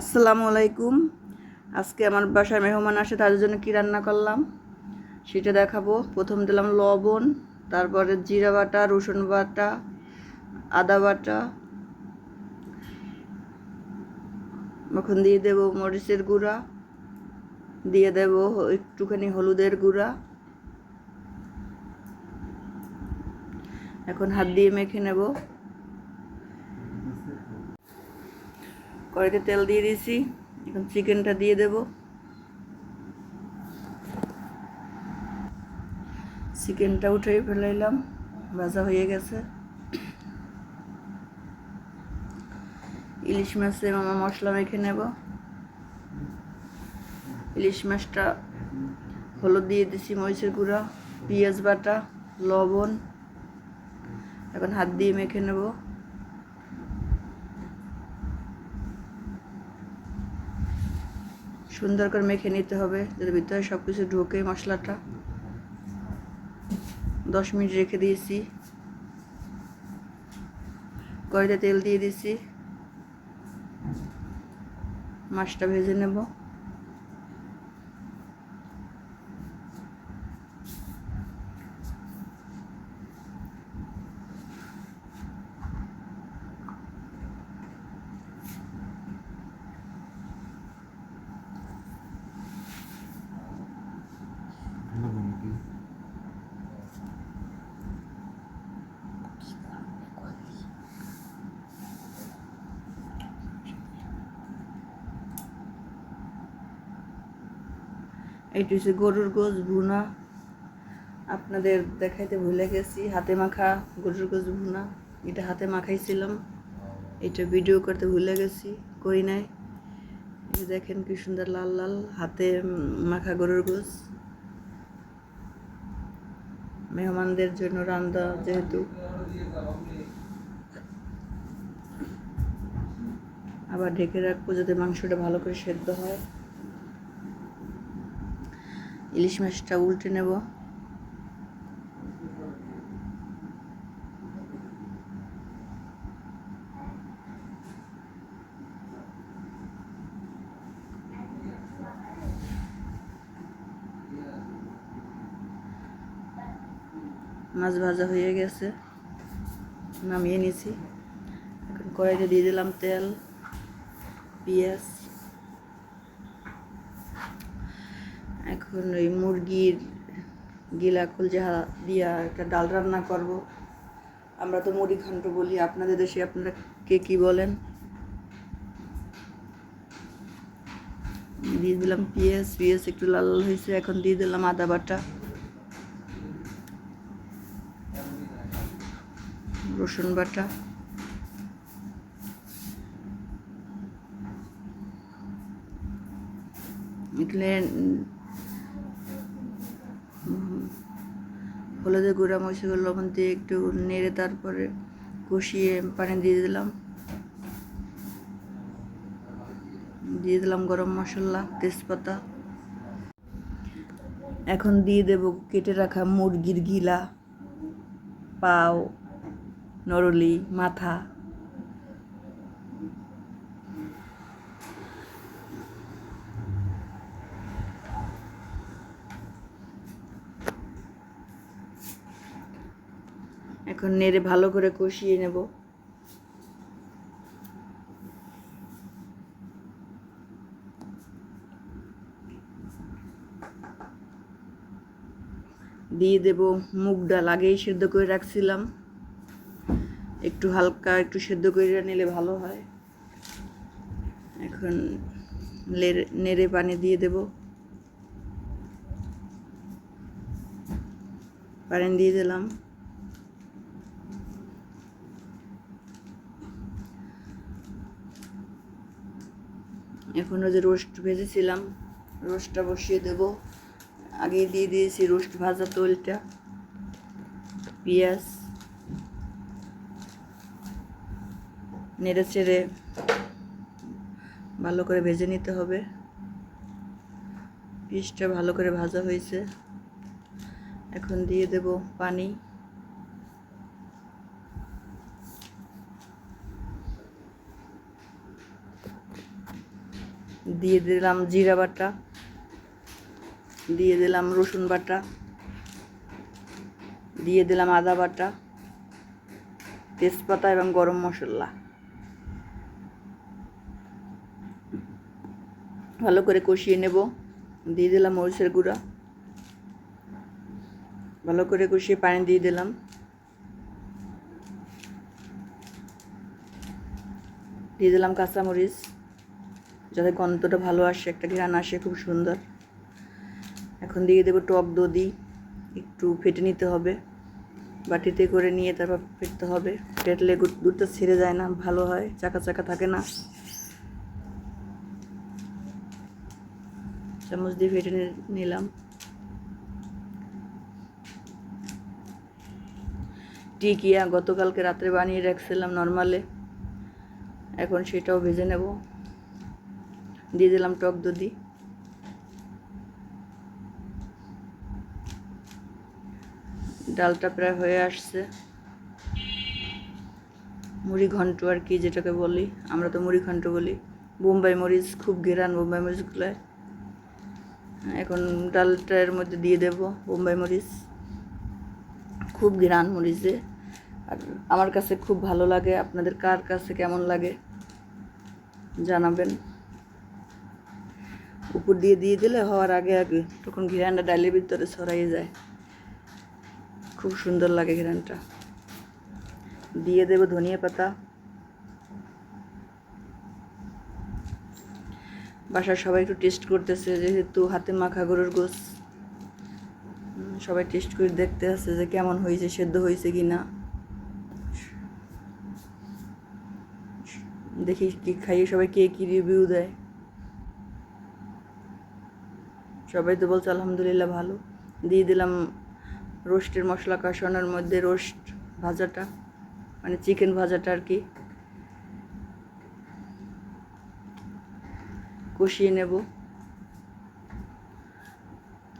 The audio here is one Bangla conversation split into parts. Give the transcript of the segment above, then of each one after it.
আসসালামু আলাইকুম। আজকে আমার বাসায় মেহমান আসে, তাদের জন্য কী রান্না করলাম? সেটা দেখাবো। প্রথম দিলাম লবণ, তারপরে জিরা বাটা, রসুন বাটা, আদা বাটা, এখন দিয়ে দেব মরিচের গুঁড়া, দিয়ে দেব একটুখানি হলুদের গুঁড়া। এখন হাত দিয়ে মেখে নেব। কড়াইতে তেল দিয়ে দিয়েছি। এখন চিকেনটা দিয়ে দেব। চিকেনটা উঠে ফেলাইলাম, ভাজা হয়ে গেছে। ইলিশ মাছে মামা মশলা মেখে নেব। ইলিশ মাছটা হলুদ দিয়ে দিছি, মরিচের গুঁড়া, পেঁয়াজ বাটা, লবণ। এখন হাত দিয়ে মেখে নেব। সুন্দর করে মেখে নিতে হবে, যাতে ভিতরে সব কিছু ঢোকে মশলাটা। দশ মিনিট রেখে দিয়েছি। কড়াইতে তেল দিয়ে দিয়েছি। মাছটা ভেজে নেব। এইটা হচ্ছে গরুর গোস ভুনা আপনাদের দেখাইতে ভুলে গেছি, হাতে মাখা গরুর গোস ভুনা এটা হাতে মাখাইছিলাম। এটা ভিডিও করতে ভুলে গেছি, করি নাই। দেখেন কি সুন্দর লাল লাল হাতে মাখা গরুর গোস মেহমানদের জন্য রান্না যেহেতু। আবার ঢেকে রাখব যাতে মাংসটা ভালো করে সেদ্ধ হয়। ইলিশ মাছটা উল্টে নেব। মাছ ভাজা হয়ে গেছে। নামিয়ে নিয়েছি। এখন কড়াইতে দিয়ে দিলাম তেল, পেঁয়াজ। এখন ওই মুরগির গিলা কলজা দিয়া একটা ডাল রান্না করব। আমরা তো মুড়ি ঘন্ট বলি, আপনাদের দেশে আপনারা কে কী বলেন? দিয়ে দিলাম পেঁয়াজ পেঁয়াজ একটু লাল লাল হয়েছে, এখন দিয়ে দিলাম আদা বাটা। রসুন বাটা। এগুলো হলুদের গুঁড়া মরিচের লবণ দিয়ে একটু নেড়ে তারপরে কষিয়ে পানি দিয়ে দিলাম। দিয়ে দিলাম গরম মশলা, তেজপাতা। এখন দিয়ে দেব কেটে রাখা মুরগির গিলা, পাও, নরলি, মাথা। এখন নেড়ে ভালো করে কষিয়ে নেব। দিয়ে দেব মুগ ডাল, আগেই সেদ্ধ করে রাখছিলাম। একটু হালকা একটু সেদ্ধ করে নিলে ভালো হয়। এখন নেড়ে পানি দিয়ে দেব। পানি দিয়ে দিলাম। এখন ওই যে রোস্ট ভেজেছিলাম, রোস্টটা বসিয়ে দেব। আগে দিয়ে দিয়েছি রোস্ট ভাজা তৈলটা, পেঁয়াজ, নেড়ে চেড়ে ভালো করে ভেজে নিতে হবে। পিসটা ভালো করে ভাজা হয়েছে। এখন দিয়ে দেব পানি। দিয়ে দিলাম জিরা বাটা, দিয়ে দিলাম রসুন বাটা, দিয়ে দিলাম আদা বাটা, তেজপাতা এবং গরম মশলা। ভালো করে কষিয়ে নেব। দিয়ে দিলাম মরিচের গুঁড়া। ভালো করে কষিয়ে পানি দিয়ে দিলাম। দিয়ে দিলাম কাঁচামরিচ। যাতে গন্ধটা ভালো আসে, একটা ঘ্রাণ আসে, খুব সুন্দর। এখন দিয়ে দেবো টক দধি একটু ফেটে নিতে হবে। বাটিতে করে নিয়ে তারপর ফেটতে হবে। ফেটলে দুধটা ছেড়ে যায় না, ভালো হয়, চাকা চাকা থাকে না। চামচ দিয়ে ফেটে নিলাম। টিকিয়া গতকালকে রাত্রে বানিয়ে রাখছিলাম নর্মালে। এখন সেটাও ভেজে নেব। দিয়ে দিলাম টক দধি। ডালটা প্রায় হয়ে আসছে। মুড়ি ঘন্ট আর কি যেটাকে বলি, আমরা তো মুড়ি ঘন্ট বলি। বোম্বাই মরিচ, খুব ঘেরান বোম্বাই মরিচগুলোয় এখন ডালটার মধ্যে দিয়ে দেব বোম্বাই মরিচ। খুব ঘেরান মরিচে। আর আমার কাছে খুব ভালো লাগে, আপনাদের কার কাছে কেমন লাগে জানাবেন। উপর দিয়ে দিয়ে দিলে হওয়ার আগে আগে তখন ঘিরানটা ডালের ভিতরে ছড়াই যায়। খুব সুন্দর লাগে ঘিরানটা। দিয়ে দেব ধনিয়া পাতা। বাসার সবাই একটু টেস্ট করতেছে, যেহেতু হাতে মাখা গরুর গোস সবাই টেস্ট করে দেখতে আছে যে কেমন হয়েছে, সেদ্ধ হয়েছে কি না দেখি কি খাইয়ে সবাই কে কি রিভিউ দেয়। সবাই তো বলছে, আলহামদুলিল্লাহ ভালো। দিয়ে দিলাম রোস্টের মশলা কষানোর মধ্যে রোস্ট ভাজাটা মানে চিকেন ভাজাটা আর কি। কষিয়ে নেব।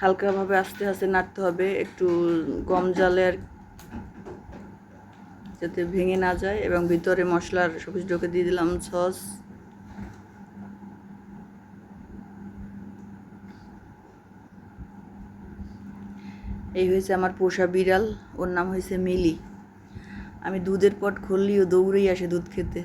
হালকাভাবে আস্তে আস্তে নাড়তে হবে, একটু গম জালে আর যাতে ভেঙে না যায়, এবং ভিতরে মশলার সব কিছু ঢোকে দিয়ে দিলাম সস। এই হয়েছে আমার পোষা বিড়াল, ওর নাম হয়েছে মিলি। আমি দুধের পট খুললি, ও দৌড়েই আসে দুধ খেতে।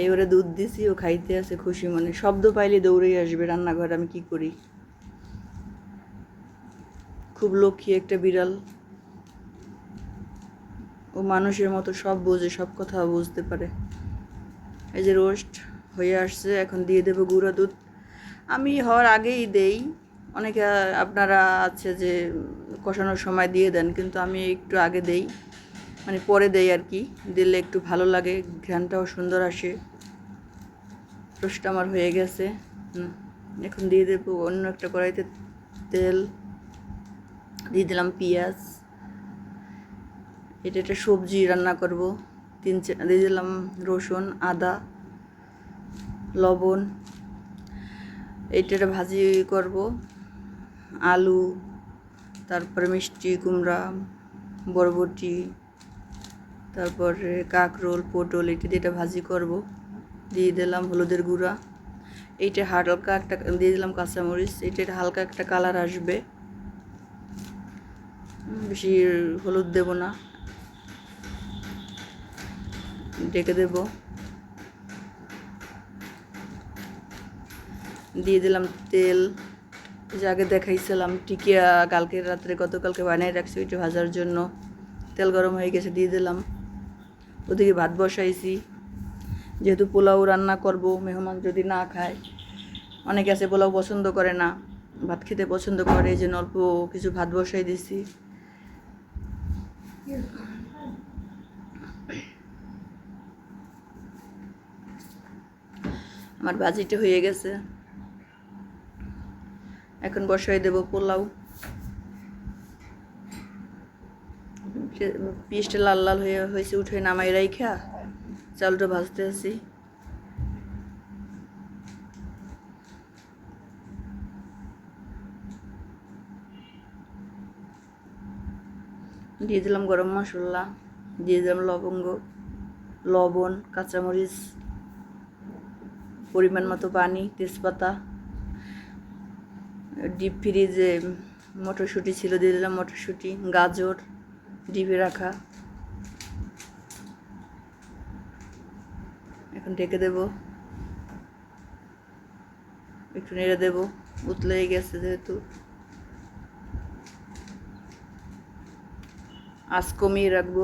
এই ওরে দুধ দিছি, ও খাইতে আসে খুশি মনে। শব্দ পাইলে দৌড়েই আসবে রান্নাঘর, আমি কি করি? খুব লক্ষ্মী একটা বিড়াল। ও মানুষের মতো সব বোঝে, সব কথা বুঝতে পারে। এই যে রোস্ট হয়ে আসছে, এখন দিয়ে দেবো গুঁড়া দুধ। আমি হওয়ার আগেই দেই। অনেকে আপনারা আছে যে কষানোর সময় দিয়ে দেন, কিন্তু আমি একটু আগে দেই মানে পরে দেই আর কি। দিলে একটু ভালো লাগে, ঘ্রানটাও সুন্দর আসে। রোস্টটা আমার হয়ে গেছে। এখন দিয়ে দেবো অন্য একটা কড়াইতে তেল। দিয়ে দিলাম পেঁয়াজ। এটা একটা সবজি রান্না করব। তিন দিয়ে দিলাম রসুন, আদা, লবণ। এটা ভাজি করব। আলু, তারপরে মিষ্টি, কুমড়া, বরবটি, তারপরে কাঁকরোল, পটল, এটা দিয়ে এটা ভাজি করব। দিয়ে দিলাম হলুদের গুঁড়া। এইটা হালকা একটা, দিয়ে দিলাম কাঁচামরিচ। একটা হালকা একটা কালার আসবে। বেশি হলুদ দেব না। ডেকে দেব। দিয়ে দিলাম তেল। যে আগে দেখাইছিলাম, টিকিয়া কালকে রাত্রে গতকালকে বানিয়ে রাখছি ওইটা ভাজার জন্য। তেল গরম হয়ে গেছে, দিয়ে দিলাম। ওদিকে ভাত বসাইছি। যেহেতু পোলাও রান্না করব, মেহমান যদি না খায়। অনেকে আছে পোলাও পছন্দ করে না, ভাত খেতে পছন্দ করে, এই জন্য অল্প কিছু ভাত বসাই দিছি। আমার ভাজিটা হয়ে গেছে। এখন বসাই দেব পোলাও। পিসটা লাল লাল হয়ে হয়েছে, উঠে নামাই রাইখা, চালটা ভাজতে আছি। দিয়ে দিলাম গরম মশলা, দিয়ে দিলাম লবঙ্গ, লবণ, কাঁচামরিচ, পরিমাণ মতো পানি, তেজপাতা। ডিপ ফ্রিজে মটরশুঁটি ছিল, দিয়ে দিলাম মটরশুঁটি, গাজর, ডিপে রাখা। এখন ঢেকে দেব। একটু নেড়ে দেব, উতলে গেছে যেহেতু। আজ কমিয়ে রাখব।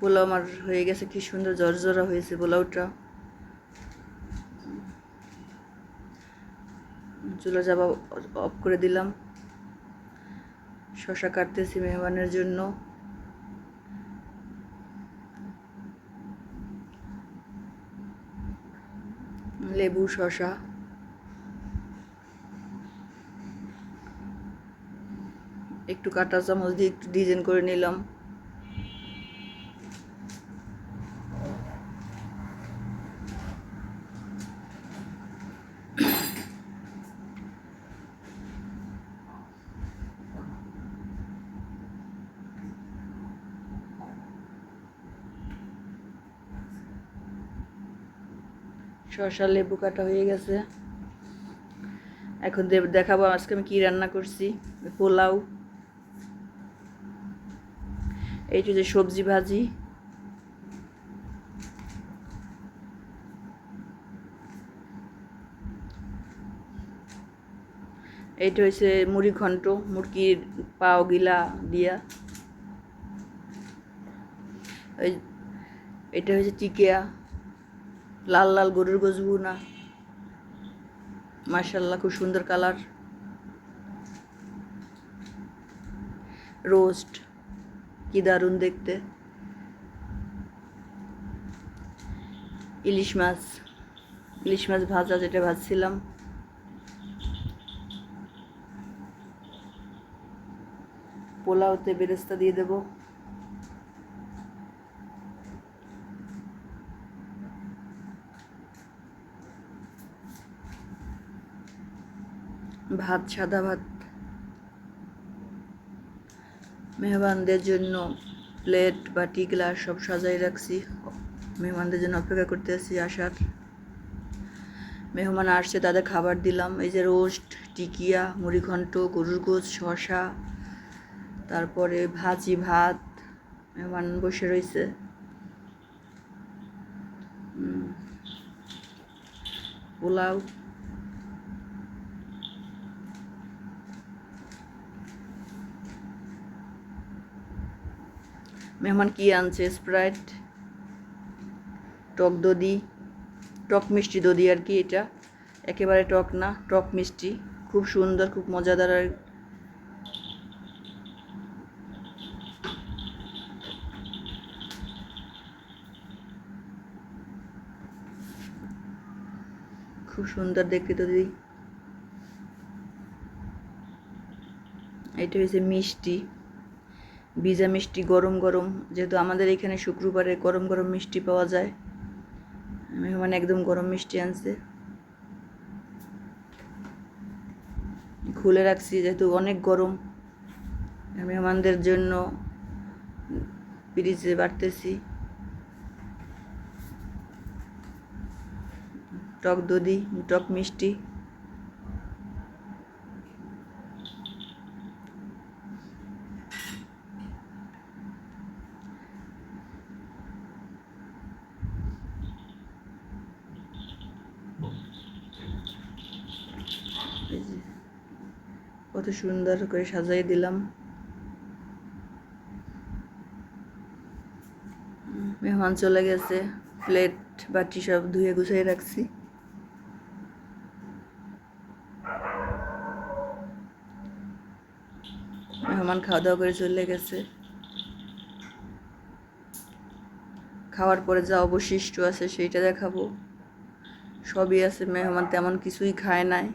পোলাও আমার হয়ে গেছে, কি সুন্দর জর্জরা হয়েছে পোলাওটা। চুলা যাবা অফ করে দিলাম। শশা কাটতেছি মেহমানের জন্য। লেবু, শশা। একটু কাটা চামচ দিয়ে একটু ডিজাইন করে নিলাম। শসা লেবু কাটা হয়ে গেছে। এখন দেখাবো আজকে আমি কি রান্না করছি। পোলাও। এইটা যে সবজি ভাজি। এইটা হয়েছে মুড়ি ঘন্ট, মুরগির পাও গিলা দিয়া। এই এটা হচ্ছে টিকিয়া। লাল লাল গরুর গজবু না মার্শাল্লাহ খুব সুন্দর কালার। রোস্ট, কি দারুণ দেখতে। ইলিশ মাছ ইলিশ মাছ ভাজা যেটা ভাজছিলাম। পোলাওতে বেরেস্তা দিয়ে দেবো। ভাত, সাদা ভাত। মেহমানদের জন্য প্লেট, বাটি, গ্লাস সব সাজাই রাখছি। মেহমানদের জন্য অপেক্ষা করতে আছি আসার। মেহমান আসছে, তাদের খাবার দিলাম। এই যে রোস্ট, টিকিয়া মুড়িঘণ্ট গরুর গোছ শশা তারপরে ভাজি ভাত। মেহমান বসে রয়েছে। পোলাও। মেহমান কি আনছে? স্প্রাইট টক দধি, টক মিষ্টি দধি আর কি এটা। একেবারে টক না, টক মিষ্টি। খুব সুন্দর, খুব মজাদার আর খুব সুন্দর দেখতে দধি এটা হচ্ছে মিষ্টি। ভিজা মিষ্টি গরম গরম, যেহেতু আমাদের এখানে শুক্রবারে গরম গরম মিষ্টি পাওয়া যায়। মেহমান একদম গরম মিষ্টি আনছে। খুলে রাখছি, যেহেতু অনেক গরম। মেহমানদের জন্য ফ্রিজে বাড়তেছি। টক দধি, টক মিষ্টি। কত সুন্দর করে সাজাই দিলাম। মেহমান চলে গেছে, প্লেট, বাটি সব ধুয়ে গুছিয়ে রাখছি। মেহমান খাওয়া দাওয়া করে চলে গেছে। খাওয়ার পরে যা অবশিষ্ট আছে সেইটা দেখাবো। সবই আছে, মেহমান তেমন কিছুই খায় নাই।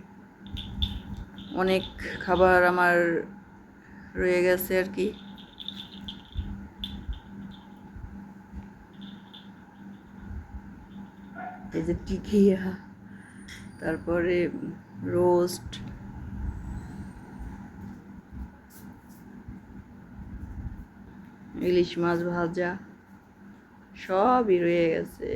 অনেক খাবার আমার রয়ে গেছে আর কি। এই যে টিকিয়া তারপরে রোস্ট। ইলিশ মাছ ভাজা, সবই রয়ে গেছে।